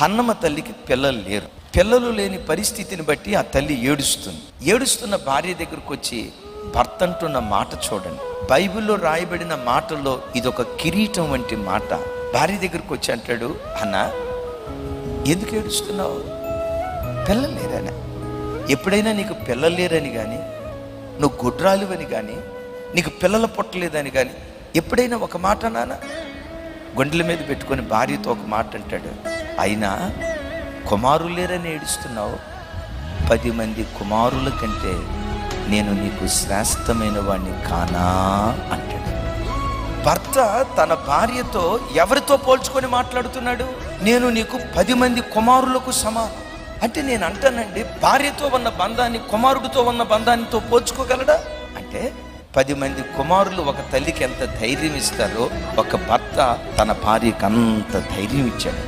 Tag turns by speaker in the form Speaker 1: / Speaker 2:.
Speaker 1: హన్నమ్మ తల్లికి పిల్లలు లేరు. పిల్లలు లేని పరిస్థితిని బట్టి ఆ తల్లి ఏడుస్తుంది. ఏడుస్తున్న భార్య దగ్గరకు వచ్చి భర్త అంటున్న మాట చూడండి. బైబిల్లో రాయబడిన మాటల్లో ఇదొక కిరీటం వంటి మాట. భార్య దగ్గరకు వచ్చి అంటాడు అన్న ఎందుకు ఏడుస్తున్నావు? పిల్లలు లేరని. ఎప్పుడైనా నీకు పిల్లలు లేరని కానీ నువ్వు గుడ్రాలువని కానీ నీకు పిల్లలు పుట్టలేదని కానీ ఎప్పుడైనా ఒక మాట నాన్న గుండెల మీద పెట్టుకొని భార్యతో ఒక మాట అంటాడు అయినా కుమారులేరని ఏడుస్తున్నావు పది మంది కుమారుల కంటే నేను నీకు శ్రేష్టమైన వాడిని కానా? అంటాడు. భర్త తన భార్యతో ఎవరితో పోల్చుకొని మాట్లాడుతున్నాడు? నేను నీకు పది మంది కుమారులకు సమానం. అంటే నేను అంటానండి భార్యతో ఉన్న బంధాన్ని కుమారుడితో ఉన్న బంధానితో పోల్చుకోగలడా? అంటే పది మంది కుమారులు ఒక తల్లికి ఎంత ధైర్యం ఇస్తారో ఒక భర్త తన భార్యకు అంత ధైర్యం ఇచ్చాడు